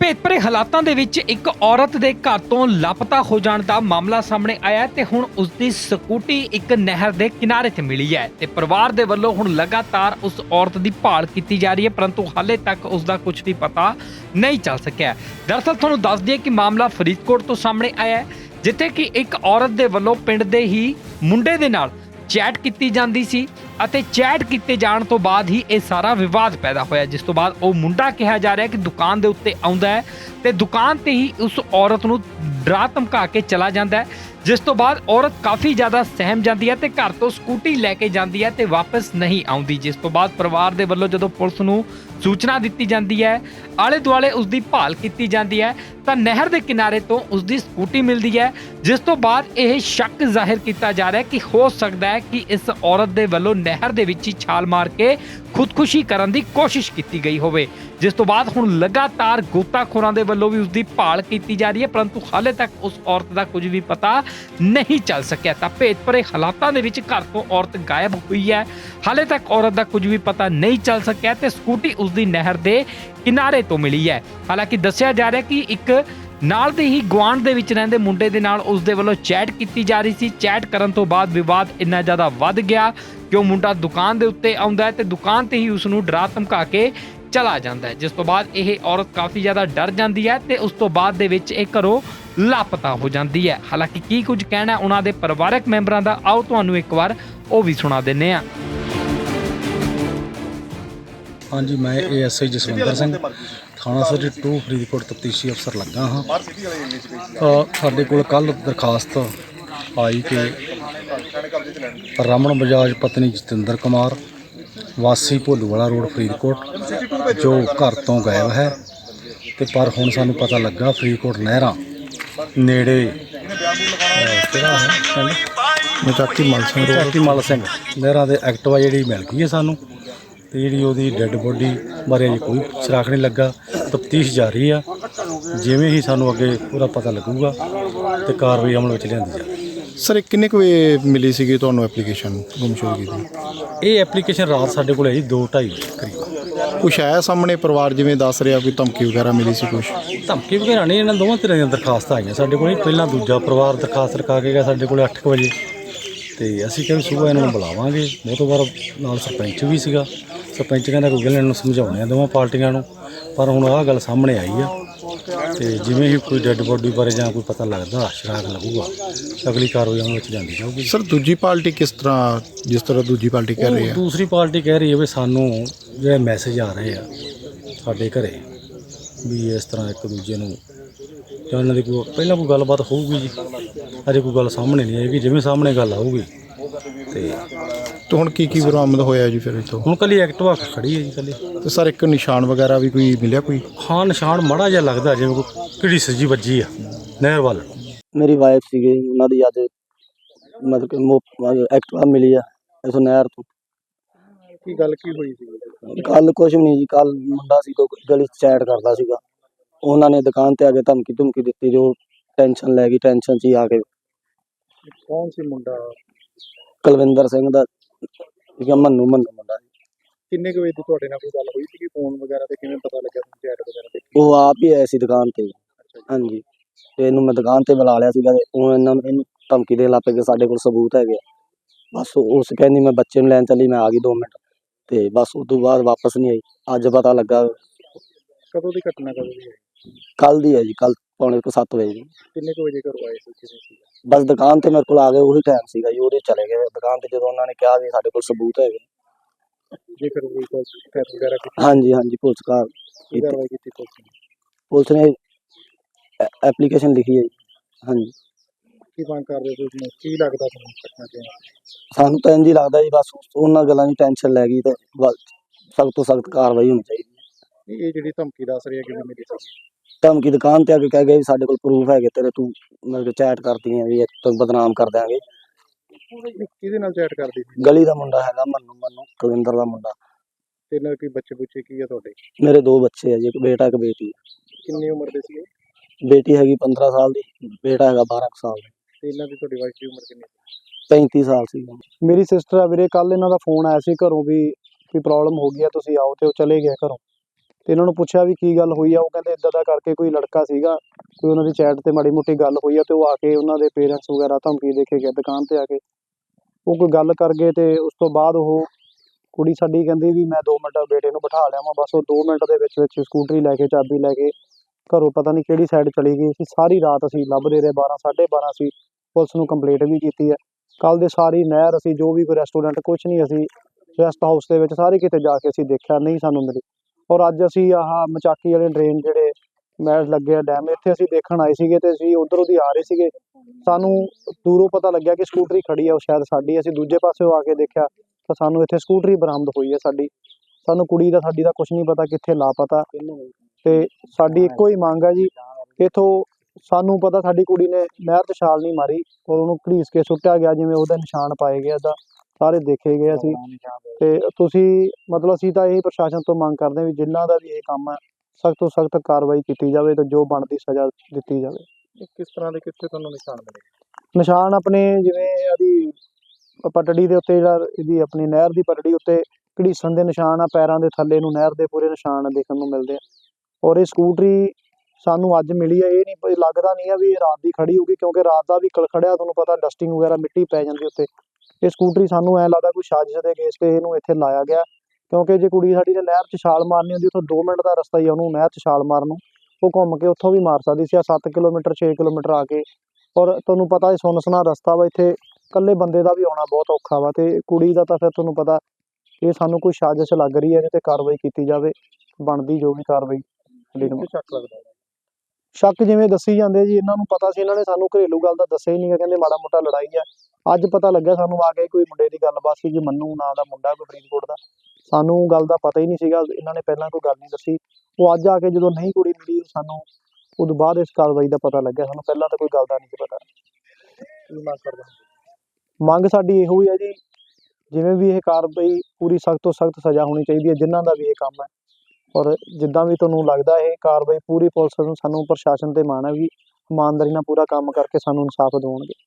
ਭੇਤਭਰੇ ਹਾਲਾਤਾਂ ਦੇ ਵਿੱਚ ਇੱਕ ਔਰਤ ਦੇ ਘਰ ਤੋਂ ਲਾਪਤਾ ਹੋ ਜਾਣ ਦਾ ਮਾਮਲਾ ਸਾਹਮਣੇ ਆਇਆ ਹੈ ਤੇ ਹੁਣ ਉਸ ਦੀ ਸਕੂਟੀ ਇੱਕ ਨਹਿਰ ਦੇ ਕਿਨਾਰੇ ਤੇ ਮਿਲੀ ਹੈ ਤੇ ਪਰਿਵਾਰ ਦੇ ਵੱਲੋਂ ਹੁਣ ਲਗਾਤਾਰ ਉਸ ਔਰਤ ਦੀ ਭਾਲ ਕੀਤੀ ਜਾ ਰਹੀ ਹੈ, ਪਰੰਤੂ ਹਾਲੇ ਤੱਕ ਉਸ ਦਾ ਕੁਝ ਵੀ ਪਤਾ ਨਹੀਂ ਚੱਲ ਸਕਿਆ ਦਰਅਸਲ ਤੁਹਾਨੂੰ ਦੱਸ ਦਈਏ ਕਿ ਮਾਮਲਾ ਫਰੀਦਕੋਟ ਤੋਂ ਸਾਹਮਣੇ ਆਇਆ ਹੈ, ਜਿੱਥੇ ਕਿ ਇੱਕ ਔਰਤ ਦੇ ਵੱਲੋਂ ਪਿੰਡ ਦੇ ਹੀ ਮੁੰਡੇ ਦੇ ਨਾਲ ਚੈਟ ਕੀਤੀ ਜਾਂਦੀ ਸੀ। ਅਤੇ ਚੈਟ ਕੀਤੇ ਜਾਣ ਤੋਂ ਬਾਅਦ ਹੀ ਇਹ ਸਾਰਾ ਵਿਵਾਦ ਪੈਦਾ ਹੋਇਆ, ਜਿਸ ਤੋਂ ਬਾਅਦ ਉਹ ਮੁੰਡਾ ਕਿਹਾ ਜਾ ਰਿਹਾ ਕਿ ਦੁਕਾਨ ਦੇ ਉੱਤੇ ਆਉਂਦਾ ਹੈ ਤੇ ਦੁਕਾਨ ਤੇ ਹੀ ਉਸ ਔਰਤ ਨੂੰ ਡਰਾ ਧਮਕਾ ਕੇ ਚਲਾ ਜਾਂਦਾ ਹੈ। ਜਿਸ ਤੋਂ ਬਾਅਦ ਔਰਤ ਕਾਫੀ ਜ਼ਿਆਦਾ ਸਹਿਮ ਜਾਂਦੀ ਹੈ ਤੇ ਘਰ ਤੋਂ ਸਕੂਟੀ ਲੈ ਕੇ ਜਾਂਦੀ ਹੈ ਤੇ ਵਾਪਸ ਨਹੀਂ ਆਉਂਦੀ, ਜਿਸ ਤੋਂ ਬਾਅਦ ਪਰਿਵਾਰ ਦੇ ਵੱਲੋਂ ਜਦੋਂ ਪੁਲਿਸ ਨੂੰ ਸੂਚਨਾ ਦਿੱਤੀ ਜਾਂਦੀ ਹੈ ਆਲੇ ਦੁਆਲੇ ਉਸ ਦੀ ਭਾਲ ਕੀਤੀ ਜਾਂਦੀ ਹੈ, ਤਾਂ ਨਹਿਰ ਦੇ ਕਿਨਾਰੇ ਤੋਂ ਉਸ ਦੀ ਸਕੂਟੀ ਮਿਲਦੀ ਹੈ, ਜਿਸ ਤੋਂ ਬਾਅਦ ਇਹ ਸ਼ੱਕ ਜ਼ਾਹਿਰ ਕੀਤਾ ਜਾ ਰਿਹਾ ਹੈ ਕਿ ਹੋ ਸਕਦਾ ਹੈ ਕਿ ਇਸ ਔਰਤ ਦੇ ਵੱਲੋਂ ਨਹਿਰ ਦੇ ਵਿੱਚ ਹੀ ਛਾਲ ਮਾਰ ਕੇ ਖੁਦਕੁਸ਼ੀ ਕਰਨ ਦੀ ਕੋਸ਼ਿਸ਼ ਕੀਤੀ ਗਈ ਹੋਵੇ। ਜਿਸ ਤੋਂ ਬਾਅਦ ਹੁਣ ਲਗਾਤਾਰ ਗੋਤਾਖੋਰਾਂ ਦੇ ਵੱਲੋਂ ਵੀ ਉਸ ਦੀ ਭਾਲ ਕੀਤੀ ਜਾ ਰਹੀ ਹੈ, ਪਰੰਤੂ ਹਾਲੇ ਤੱਕ ਉਸ ਔਰਤ ਦਾ ਕੁਝ ਵੀ ਪਤਾ ਨਹੀਂ ਚੱਲ ਸਕਿਆ। ਤਾਂ ਭੇਤ ਭਰੇ ਹਾਲਾਤਾਂ ਦੇ ਵਿੱਚ ਘਰ ਤੋਂ ਔਰਤ ਗਾਇਬ ਹੋਈ ਹੈ। ਹਾਲੇ ਤੱਕ ਔਰਤ ਦਾ ਕੁਝ ਵੀ ਪਤਾ ਨਹੀਂ ਚੱਲ ਸਕਿਆ ਤੇ ਸਕੂਟੀ ਉਸ ਦੀ ਨਹਿਰ ਦੇ ਕਿਨਾਰੇ ਤੋਂ ਮਿਲੀ ਹੈ। ਹਾਲਾਂਕਿ ਦੱਸਿਆ ਜਾ ਰਿਹਾ ਕਿ ਇੱਕ ਨਾਲ ਦੇ ਹੀ ਗੁਆਂਢ ਦੇ ਵਿੱਚ ਰਹਿੰਦੇ ਮੁੰਡੇ ਦੇ ਨਾਲ ਉਸ ਦੇ ਵੱਲੋਂ ਚੈਟ ਕੀਤੀ ਜਾ ਰਹੀ ਸੀ। ਚੈਟ ਕਰਨ ਤੋਂ ਬਾਅਦ ਵਿਵਾਦ ਇੰਨਾ ਜ਼ਿਆਦਾ ਵੱਧ ਗਿਆ ਕਿ ਉਹ ਮੁੰਡਾ ਦੁਕਾਨ ਦੇ ਉੱਤੇ ਆਉਂਦਾ ਹੈ ਤੇ ਦੁਕਾਨ ਤੇ ਹੀ ਉਸ ਨੂੰ ਡਰਾ ਧਮਕਾ ਕੇ ਚਲਾ ਜਾਂਦਾ ਹੈ। ਜਿਸ ਤੋਂ ਬਾਅਦ ਇਹ ਔਰਤ ਕਾਫੀ ਜ਼ਿਆਦਾ ਡਰ ਜਾਂਦੀ ਹੈ ਤੇ ਉਸ ਤੋਂ ਬਾਅਦ ਦੇ ਵਿੱਚ ਇਹ ਘਰੋਂ ਲਾਪਤਾ ਹੋ ਜਾਂਦੀ ਹੈ। ਹਾਲਾਂਕਿ ਕੀ ਕੁਝ ਕਹਿਣਾ ਉਹਨਾਂ ਦੇ ਪਰਿਵਾਰਕ ਮੈਂਬਰਾਂ ਦਾ, ਆਓ ਤੁਹਾਨੂੰ ਇੱਕ ਵਾਰ ਉਹ ਵੀ ਸੁਣਾ ਦਿੰਨੇ ਆ ਹਾਂਜੀ, ਮੈਂ ਏਐਸਆਈ ਜਸਵਿੰਦਰ ਸਿੰਘ, ਥਾਣਾ ਸਰੀ 2 ਫਰੀਦਕੋਟ, ਤਫਤੀਸ਼ੀ ਅਫਸਰ ਲੱਗਾ ਹਾਂ। ਸਾਡੇ ਕੋਲ ਕੱਲ ਦਰਖਾਸਤ ਆਈ ਕਿ ਰਮਨ ਬਜਾਜ ਪਤਨੀ ਜਤਿੰਦਰ ਕੁਮਾਰ, ਵਾਸੀ ਭੋਲੂਵਾਲਾ ਰੋਡ, ਫਰੀਦਕੋਟ, ਜੋ ਘਰ ਤੋਂ ਗਾਇਬ ਹੈ। ਤੇ ਪਰ ਹੁਣ ਸਾਨੂੰ ਪਤਾ ਲੱਗਾ ਫਰੀਦਕੋਟ ਨਹਿਰਾਂ ਨੇੜੇ ਮਚਾਕੀ ਮਲ ਸਿੰਘ ਰੋਡ। ਚਾਕੀ ਮਲ ਸਿੰਘ। ਨਹਿਰਾਂ ਦੇ ਐਕਟਿਵਾ ਜਿਹੜੀ ਮਿਲ ਗਈ ਹੈ ਸਾਨੂੰ। ਤੇ ਜਿਹੜੀ ਉਹਦੀ ਡੈੱਡ ਬੋਡੀ ਬਾਰੇ ਅਜੇ ਕੋਈ ਸੁਰਾਖ ਨਹੀਂ ਲੱਗਾ। ਤਫਤੀਸ਼ ਜਾਰੀ ਆ। ਜਿਵੇਂ ਹੀ ਸਾਨੂੰ ਅੱਗੇ ਪੂਰਾ ਪਤਾ ਲੱਗੂਗਾ ਤੇ ਕਾਰਵਾਈ ਅਮਲ ਵਿੱਚ ਲਿਆਂਦੀ ਜਾਵੇਗੀ ਸਰ ਇਹ ਕਿੰਨੇ ਕੁ ਵੇ ਮਿਲੀ ਸੀਗੀ ਤੁਹਾਨੂੰ ਐਪਲੀਕੇਸ਼ਨ ਗੁੰਮਸ਼ੁਦਗੀ ਦੀ? ਇਹ ਐਪਲੀਕੇਸ਼ਨ ਰਾਤ ਸਾਡੇ ਕੋਲ ਹੈ ਜੀ 2:30 ਕਰੀਬ। ਕੁਛ ਆਇਆ ਸਾਹਮਣੇ ਪਰਿਵਾਰ ਜਿਵੇਂ ਦੱਸ ਰਿਹਾ ਕੋਈ ਧਮਕੀ ਵਗੈਰਾ ਮਿਲੀ ਸੀ ਕੁਛ? ਧਮਕੀ ਵਗੈਰਾ ਨਹੀਂ ਇਹਨਾਂ ਦੋਵਾਂ ਤਰ੍ਹਾਂ ਦੀਆਂ ਦਰਖਾਸਤਾਂ ਆਈਆਂ ਸਾਡੇ ਕੋਲ। ਪਹਿਲਾਂ ਦੂਜਾ ਪਰਿਵਾਰ ਦਰਖਾਸਤ ਰਖਾ ਕੇ ਗਿਆ ਸਾਡੇ ਕੋਲ 8 ਵਜੇ। ਤੇ ਅਸੀਂ ਕਿਹਾ ਵੀ ਸਵੇਰ ਇਹਨਾਂ ਨੂੰ ਬੁਲਾਵਾਂਗੇ। ਬਹੁਤ ਵਾਰ ਨਾਲ ਸਰਪੰਚ ਵੀ ਸੀਗਾ। ਸਰਪੰਚ ਕਹਿੰਦਾ ਕੋਈ ਗੱਲ ਇਹਨਾਂ ਨੂੰ ਸਮਝਾਉਣੇ ਆ ਦੋਵਾਂ ਪਾਰਟੀਆਂ ਨੂੰ। ਪਰ ਹੁਣ ਆਹ ਗੱਲ ਸਾਹਮਣੇ ਆਈ ਆ। ਤੇ ਜਿਵੇਂ ਹੀ ਕੋਈ ਡੈੱਡ ਬੋਡੀ ਬਾਰੇ ਜਾਂ ਕੋਈ ਪਤਾ ਲੱਗਦਾ ਸ਼ਰਾਕ ਲੱਗੂਗਾ ਅਗਲੀ ਕਾਰਵਾਈ ਅਮਲ ਵਿੱਚ ਜਾਂਦੀ ਜਾਊਗੀ। ਸਰ ਦੂਜੀ ਪਾਰਟੀ ਕਿਸ ਤਰ੍ਹਾਂ ਜਿਸ ਤਰ੍ਹਾਂ ਦੂਜੀ ਪਾਰਟੀ ਕਹਿ ਰਹੀ ਉਹ ਹੈ ਦੂਸਰੀ ਪਾਰਟੀ ਕਹਿ ਰਹੀ ਹੈ ਵੀ ਸਾਨੂੰ ਜਿਹੜੇ ਮੈਸੇਜ ਆ ਰਹੇ ਆ ਸਾਡੇ ਘਰੇ ਵੀ ਇਸ ਤਰ੍ਹਾਂ ਇੱਕ ਦੂਜੇ ਨੂੰ ਜਾਂ ਉਹਨਾਂ ਦੀ ਕੋਈ ਪਹਿਲਾਂ ਕੋਈ ਗੱਲਬਾਤ ਹੋਊਗੀ ਜੀ ਅਜੇ ਕੋਈ ਗੱਲ ਸਾਹਮਣੇ ਨਹੀਂ ਆਏਗੀ ਜਿਵੇਂ ਸਾਹਮਣੇ ਗੱਲ ਆਊਗੀ ਤੇ ਤੇ ਹੁਣ ਕੀ ਕੀ ਬਰਾਮਦ ਹੋਇਆ ਜੀ ਫਿਰ ਇਥੋਂ? ਹੁਣ ਕੱਲੀ ਐਕਟਿਵਾ ਖੜੀ ਹੈ ਜੀ ਕੱਲੀ ਤੇ ਸਰ ਇੱਕ ਨਿਸ਼ਾਨ ਵਗੈਰਾ ਵੀ ਕੋਈ ਮਿਲਿਆ ਕੋਈ? ਹਾਂ ਨਿਸ਼ਾਨ ਮਾੜਾ ਜਿਹਾ ਲੱਗਦਾ ਜਿਵੇਂ ਕੋਈ ਕਿਹੜੀ ਸੱਜੀ ਵੱਜੀ ਆ ਨਹਿਰ ਵੱਲ। ਮੇਰੀ ਵਾਈਫ ਸੀਗੀ ਉਹਨਾਂ ਦੀ ਅੱਜ ਮਤਲਬ ਕਿ ਮੋ- ਐਕਟਿਵਾ ਮਿਲੀ ਆ ਇਥੋਂ ਨਹਿਰ ਤੋਂ। ਕੀ ਗੱਲ ਕੀ ਹੋਈ ਸੀ? ਕੱਲ ਕੁਛ ਵੀ ਨਹੀਂ ਜੀ ਕੱਲ ਮੁੰਡਾ ਸੀ ਕੋਈ ਗਲੀ 'ਚ ਚੈਟ ਕਰਦਾ ਸੀਗਾ। ਉਹਨਾਂ ਨੇ ਦੁਕਾਨ ਤੇ ਆ ਕੇ ਧਮਕੀ ਧਮਕੀ ਦਿੱਤੀ ਜੋ ਟੈਨਸ਼ਨ ਲੈ ਗਈ ਟੈਨਸ਼ਨ 'ਚ ਹੀ ਆ ਕੇ। ਕੌਣ ਸੀ ਮੁੰਡਾ? ਕੁਲਵਿੰਦਰ ਸਿੰਘ ਦਾ ਠੀਕ ਆ ਮੰਨੂ ਮੰਨੂ ਮੁੰਡਾ। ਕਿੰਨੇ ਕੁ ਵਜੇ ਦੀ ਤੁਹਾਡੇ ਨਾਲ ਕੋਈ ਗੱਲ ਹੋਈ ਸੀ ਫੋਨ ਵਗੈਰਾ ਤੇ ਕਿਵੇਂ ਪਤਾ ਲੱਗਿਆ ਤੁਹਾਨੂੰ? ਚੈਟ ਵਗੈਰਾ ਤੇ ਉਹ ਆਪ ਹੀ ਆਇਆ ਸੀ ਦੁਕਾਨ ਤੇ। ਹਾਂਜੀ। ਤੇ ਇਹਨੂੰ ਮੈਂ ਦੁਕਾਨ ਤੇ ਬੁਲਾ ਲਿਆ ਸੀਗਾ ਤੇ ਉਹ ਇਹਨਾਂ ਨੂੰ ਇਹਨੂੰ ਧਮਕੀ ਦੇਣ ਲੱਗ ਪਏ ਕਿ ਸਾਡੇ ਕੋਲ ਸਬੂਤ ਹੈਗੇ ਆ। ਬਸ ਉਸ ਕਹਿੰਦੀ ਮੈਂ ਬੱਚੇ ਨੂੰ ਲੈਣ ਚੱਲੀ ਮੈਂ ਆ ਗਈ 2 ਮਿੰਟ। ਤੇ ਬਸ ਉਸ ਤੋਂ ਬਾਅਦ ਵਾਪਸ ਨਹੀਂ ਆਈ। ਅੱਜ ਪਤਾ ਲੱਗਾ ਕਦੋਂ ਦੀ ਘਟਨਾ ਕਦੋਂ ਦੀ ਹੈ ਕੱਲ ਦੀ ਹੈ ਜੀ ਕੱਲ ਪੌਣੇ ਕੁ ਸੱਤ ਵਜੇ ਦੀ ਕਿੰਨੇ ਕੁ ਵਜੇ ਘਰੋਂ ਆਏ ਸੀ ਕਿਵੇਂ ਸੀ ਬਸ ਦੁਕਾਨ ਤੇ ਮੇਰੇ ਕੋਲ ਆ ਗਏ ਉਹੀ ਟਾਈਮ ਸੀਗਾ ਜੀ ਉਹਦੇ ਚਲੇ ਗਏ। ਦੁਕਾਨ ਤੇ ਜਦੋਂ ਉਹਨਾਂ ਨੇ ਕਿਹਾ ਵੀ ਸਾਡੇ ਕੋਲ ਸਬੂਤ ਹੈਗੇ। ਜੇ ਫਿਰ ਕੋਈ ਕੋਲ ਫੈਰ ਵਗੈਰਾ ਕੀਤੀ ਹਾਂਜੀ ਹਾਂਜੀ ਪੁਲਿਸ ਕੀ ਕਾਰਵਾਈ ਕੀਤੀ ਪੁਲਿਸ ਨੇ? ਪੁਲਿਸ ਨੇ ਐਪਲੀਕੇਸ਼ਨ ਲਿਖੀ ਹੈ ਜੀ। ਹਾਂਜੀ। ਕੀ ਮੰਗ ਕਰਦੇ ਹੋ ਤੁਸੀਂ? ਕੀ ਲੱਗਦਾ ਤੁਹਾਨੂੰ ਘਟਨਾ ਤੇ ਸਾਨੂੰ ਤਾਂ ਇੰਝ ਹੀ ਲੱਗਦਾ ਜੀ ਬਸ ਉਹਨਾਂ ਗੱਲਾਂ ਦੀ ਟੈਨਸ਼ਨ ਲੈ ਗਈ ਤੇ ਸਖਤ ਤੋਂ ਸਖਤ ਕਾਰਵਾਈ ਹੋਣੀ ਚਾਹੀਦੀ ਇਹ ਜਿਹੜੀ ਧਮਕੀ ਦੱਸ ਰਹੀ ਹੈ ਕਿਵੇਂ ਮਿਲੀ ਸੀ? ਧਮਕੀ ਦੁਕਾਨ ਤੇ ਆ ਕੇ ਕਹਿ ਗਏ ਵੀ ਸਾਡੇ ਕੋਲ ਪ੍ਰੂਫ ਹੈਗੇ ਤੇਰੇ ਤੂੰ ਮਤਲਬ ਕਿ ਚੈਟ ਕਰਦੀ ਹੈ ਵੀ ਇਹ ਤੈਨੂੰ ਬਦਨਾਮ ਕਰ ਦਿਆਂਗੇ। ਕਿਹਦੇ ਨਾਲ ਚੈਟ ਕਰਦੀ ਸੀ? ਗਲੀ ਦਾ ਮੁੰਡਾ ਹੈਗਾ ਮੰਨੂ ਮੰਨੂ ਕੁਲਵਿੰਦਰ ਦਾ ਮੁੰਡਾ। ਤੇ ਨਾਲ ਕੋਈ ਬੱਚੇ ਬੁੱਚੇ ਕੀ ਆ ਤੁਹਾਡੇ? ਮੇਰੇ ਦੋ ਬੱਚੇ ਆ ਜੀ ਇੱਕ ਬੇਟਾ ਇੱਕ ਬੇਟੀ। ਕਿੰਨੀ ਉਮਰ ਦੇ ਸੀਗੇ ਬੇਟੀ ਹੈਗੀ 15 ਸਾਲ ਦੀ ਬੇਟਾ ਹੈਗਾ 12 ਕੁ ਸਾਲ ਦਾ। ਤੇ ਇਹਨਾਂ ਦੀ ਤੁਹਾਡੀ ਵਾਈਫ ਦੀ ਉਮਰ ਕਿੰਨੀ ਸੀ? 35 ਸਾਲ ਸੀ। ਮੇਰੀ ਸਿਸਟਰ ਆ ਵੀਰੇ ਕੱਲ ਇਹਨਾਂ ਦਾ ਫੋਨ ਆਇਆ ਸੀ ਘਰੋਂ ਵੀ ਵੀ ਪ੍ਰੋਬਲਮ ਹੋ ਗਈ ਆ ਤੁਸੀਂ ਆਓ ਤੇ ਉਹ ਚਲੇ ਗਏ ਘਰੋਂ। ਤੇ ਇਹਨਾਂ ਨੂੰ ਪੁੱਛਿਆ ਵੀ ਕੀ ਗੱਲ ਹੋਈ ਆ, ਉਹ ਕਹਿੰਦੇ ਇਦਾਂ ਦਾ ਕਰਕੇ ਕੋਈ ਲੜਕਾ ਸੀਗਾ, ਕੋਈ ਉਹਨਾਂ ਦੀ ਚੈਟ ਤੇ ਮਾੜੀ ਮੋਟੀ ਗੱਲ ਹੋਈ ਆ ਤੇ ਉਹ ਆ ਕੇ ਉਹਨਾਂ ਦੇ ਪੇਰੈਂਟਸ ਵਗੈਰਾ ਧਮਕੀ ਦੇ ਕੇ ਗਿਆ ਦੁਕਾਨ ਤੇ ਆ ਕੇ। ਉਹ ਕੋਈ ਗੱਲ ਕਰ ਗਏ ਤੇ ਉਸ ਤੋਂ ਬਾਅਦ ਉਹ ਕੁੜੀ ਸਾਡੀ ਕਹਿੰਦੀ ਵੀ ਮੈਂ 2 ਮਿੰਟ ਬੇਟੇ ਨੂੰ ਬਿਠਾ ਲਿਆਵਾਂ, ਬਸ ਉਹ 2 ਮਿੰਟ ਦੇ ਵਿੱਚ ਵਿੱਚ ਸਕੂਟਰੀ ਲੈ ਕੇ, ਚਾਬੀ ਲੈ ਕੇ ਘਰੋਂ ਪਤਾ ਨਹੀਂ ਕਿਹੜੀ ਸਾਈਡ ਚਲੀ ਗਈ ਸੀ। ਸਾਰੀ ਰਾਤ ਅਸੀਂ ਲੱਭਦੇ ਰਹੇ 12 12:30 ਅਸੀਂ ਪੁਲਿਸ ਨੂੰ ਕੰਪਲੇਂਟ ਵੀ ਕੀਤੀ ਹੈ ਕੱਲ ਦੇ ਸਾਰੀ ਨਹਿਰ ਅਸੀਂ ਜੋ ਵੀ ਕੋਈ ਰੈਸਟੋਰੈਂਟ ਕੁਝ ਨਹੀਂ ਅਸੀਂ ਰੈਸਟ ਹਾਊਸ ਦੇ ਵਿੱਚ ਸਾਰੇ ਕਿਤੇ ਜਾ ਕੇ ਅਸੀਂ ਦੇਖਿਆ, ਨਹੀਂ ਸਾਨੂੰ ਮਿਲੀ। ਔਰ ਅੱਜ ਅਸੀਂ ਆਹ ਮਚਾਕੀ ਵਾਲੇ ਡਰੇਨ ਜਿਹੜੇ ਮੈਲ ਲੱਗੇ ਆ ਡੈਮ ਇੱਥੇ ਅਸੀਂ ਦੇਖਣ ਆਏ ਸੀਗੇ ਤੇ ਅਸੀਂ ਉਧਰੋਂ ਦੀ ਆ ਰਹੇ ਸੀਗੇ। ਸਾਨੂੰ ਦੂਰੋਂ ਪਤਾ ਲੱਗਿਆ ਕਿ ਸਕੂਟਰੀ ਖੜੀ ਆ, ਉਹ ਸ਼ਾਇਦ ਸਾਡੀ ਅਸੀਂ ਦੂਜੇ ਪਾਸੇ ਆ ਕੇ ਦੇਖਿਆ ਤਾਂ ਸਾਨੂੰ ਇੱਥੇ ਸਕੂਟਰੀ ਬਰਾਮਦ ਹੋਈ ਹੈ ਸਾਡੀ। ਸਾਨੂੰ ਕੁੜੀ ਦਾ, ਸਾਡੀ ਦਾ ਕੁਝ ਨਹੀਂ ਪਤਾ ਕਿੱਥੇ ਲਾਪਤਾ। ਤੇ ਸਾਡੀ ਇੱਕੋ ਹੀ ਮੰਗ ਹੈ ਜੀ। ਇਥੋਂ ਸਾਨੂੰ ਪਤਾ ਸਾਡੀ ਕੁੜੀ ਨੇ ਨਹਿਰ 'ਚ ਛਾਲ ਨਹੀਂ ਮਾਰੀ ਔਰ ਉਹਨੂੰ ਘੜੀਸ ਕੇ ਸੁੱਟਿਆ ਗਿਆ, ਜਿਵੇਂ ਉਹਦਾ ਨਿਸ਼ਾਨ ਪਾਏ ਗਿਆ ਦਾ ਸਾਰੇ ਦੇਖੇ ਗਏ ਅਸੀਂ। ਤੇ ਤੁਸੀਂ ਮਤਲਬ ਅਸੀਂ ਤਾਂ ਇਹ ਪ੍ਰਸ਼ਾਸਨ ਤੋਂ ਮੰਗ ਕਰਦੇ ਹਾਂ ਵੀ ਜਿਨ੍ਹਾਂ ਦਾ ਵੀ ਇਹ ਕੰਮ ਹੈ ਸਖਤ ਤੋਂ ਸਖਤ ਕਾਰਵਾਈ ਕੀਤੀ ਜਾਵੇ ਤੇ ਜੋ ਬਣਦੀ ਸਜ਼ਾ ਦਿੱਤੀ ਜਾਵੇ। ਕਿਸ ਤਰ੍ਹਾਂ ਦੇ ਕਿੱਥੇ ਤੁਹਾਨੂੰ ਨਿਸ਼ਾਨ ਮਿਲੇ? ਨਿਸ਼ਾਨ ਆਪਣੇ ਜਿਵੇਂ ਇਹਦੀ ਪਟੜੀ ਦੇ ਉੱਤੇ ਜਿਹੜਾ ਇਹਦੀ ਆਪਣੀ ਨਹਿਰ ਦੀ ਪਟੜੀ ਉੱਤੇ ਘੜੀਸਣ ਦੇ ਨਿਸ਼ਾਨ ਆ ਪੈਰਾਂ ਦੇ ਥੱਲੇ ਨੂੰ ਨਹਿਰ ਦੇ ਪੂਰੇ ਨਿਸ਼ਾਨ ਦੇਖਣ ਨੂੰ ਮਿਲਦੇ ਆ। ਔਰ ਇਹ ਸਕੂਟਰੀ ਸਾਨੂੰ ਅੱਜ ਮਿਲੀ ਹੈ ਇਹ ਨਹੀਂ ਲੱਗਦਾ ਨਹੀਂ ਆ ਵੀ ਇਹ ਰਾਤ ਦੀ ਖੜੀ ਹੋਊਗੀ ਕਿਉਂਕਿ ਰਾਤ ਦਾ ਵੀ ਖੜਿਆ ਤੁਹਾਨੂੰ ਪਤਾ ਡਸਟਿੰਗ ਵਗੈਰਾ ਮਿੱਟੀ ਪੈ ਜਾਂਦੀ ਉੱਤੇ। ਇਹ ਸਕੂਟਰੀ ਸਾਨੂੰ ਐ ਲੱਗਦਾ ਕੋਈ ਸਾਜ਼ਿਸ਼ ਦੇ ਤੇ ਇਹਨੂੰ ਇੱਥੇ ਲਾਇਆ ਗਿਆ। ਕਿਉਂਕਿ ਜੇ ਕੁੜੀ ਸਾਡੀ ਨੇ ਨਹਿਰ 'ਚ ਛਾਲ ਮਾਰਨੀ ਹੁੰਦੀ ਉੱਥੋਂ 2 ਮਿੰਟ ਦਾ ਰਸਤਾ ਹੀ ਉਹਨੂੰ ਨਹਿਰ 'ਚ ਛਾਲ ਮਾਰਨ ਨੂੰ। ਉਹ ਘੁੰਮ ਕੇ ਉੱਥੋਂ ਵੀ ਮਾਰ ਸਕਦੀ ਸੀ ਆ 7 ਕਿਲੋਮੀਟਰ 6 ਕਿਲੋਮੀਟਰ ਆ ਕੇ। ਔਰ ਤੁਹਾਨੂੰ ਪਤਾ ਹੈ ਸੁੰਨਸਨਾ ਰਸਤਾ ਵਾ ਇੱਥੇ ਇਕੱਲੇ ਬੰਦੇ ਦਾ ਵੀ ਆਉਣਾ ਬਹੁਤ ਔਖਾ ਵਾ ਤੇ ਕੁੜੀ ਦਾ ਤਾਂ ਫਿਰ ਤੁਹਾਨੂੰ ਪਤਾ ਇਹ ਸਾਨੂੰ ਕੋਈ ਸਾਜ਼ਿਸ਼ ਲੱਗ ਰਹੀ ਹੈ ਇਹਦੇ ਤੇ ਕਾਰਵਾਈ ਕੀਤੀ ਜਾਵੇ ਬਣਦੀ ਜੋ ਵੀ ਕਾਰਵਾਈ। ਸ਼ੱਕ ਲੱਗਦਾ? ਸ਼ੱਕ ਜਿਵੇਂ ਦੱਸੀ ਜਾਂਦੇ ਜੀ ਇਹਨਾਂ ਨੂੰ ਪਤਾ ਸੀ ਇਹਨਾਂ ਨੇ ਸਾਨੂੰ ਘਰੇਲੂ ਗੱਲ ਦਾ ਦੱਸਿਆ ਹੀ ਨਹੀਂਗਾ ਕਹਿੰਦੇ ਮਾੜਾ ਮੋਟਾ ਲੜਾਈ ਆ। ਅੱਜ ਪਤਾ ਲੱਗਿਆ ਸਾਨੂੰ ਆ ਕੇ ਕੋਈ ਮੁੰਡੇ ਦੀ ਗੱਲਬਾਤ ਸੀ ਜੀ ਮੰਨੂ ਨਾਂ ਦਾ ਮੁੰਡਾ ਕੋਈ ਫਰੀਦਕੋਟ ਦਾ। ਸਾਨੂੰ ਗੱਲ ਦਾ ਪਤਾ ਹੀ ਨਹੀਂ ਸੀਗਾ ਇਹਨਾਂ ਨੇ ਪਹਿਲਾਂ ਕੋਈ ਗੱਲ ਨਹੀਂ ਦੱਸੀ। ਉਹ ਅੱਜ ਆ ਕੇ ਜਦੋਂ ਨਹੀਂ ਕੁੜੀ ਮਿਲੀ ਸਾਨੂੰ ਉਦੋਂ ਬਾਅਦ ਇਸ ਕਾਰਵਾਈ ਦਾ ਪਤਾ ਲੱਗਿਆ। ਸਾਨੂੰ ਪਹਿਲਾਂ ਤਾਂ ਕੋਈ ਗੱਲ ਦਾ ਨਹੀਂ ਸੀ ਪਤਾ। ਕੀ ਮੰਗ ਕਰਦਾ ਮੰਗ ਸਾਡੀ ਇਹੋ ਹੀ ਹੈ ਜੀ ਜਿਵੇਂ ਵੀ ਇਹ ਕਾਰਵਾਈ ਪੂਰੀ ਸਖਤ ਤੋਂ ਸਖਤ ਸਜ਼ਾ ਹੋਣੀ ਚਾਹੀਦੀ ਹੈ ਜਿਨ੍ਹਾਂ ਦਾ ਵੀ ਇਹ ਕੰਮ ਹੈ। ਔਰ ਜਿੱਦਾਂ ਵੀ ਤੁਹਾਨੂੰ ਲੱਗਦਾ ਇਹ ਕਾਰਵਾਈ ਪੂਰੀ ਪੁਲਿਸ ਨੂੰ ਸਾਨੂੰ ਪ੍ਰਸ਼ਾਸਨ ਤੇ ਮਾਣ ਹੈ ਵੀ ਇਮਾਨਦਾਰੀ ਨਾਲ ਪੂਰਾ ਕੰਮ ਕਰਕੇ ਸਾਨੂੰ ਇਨਸਾਫ ਦਿਵਾਉਣਗੇ।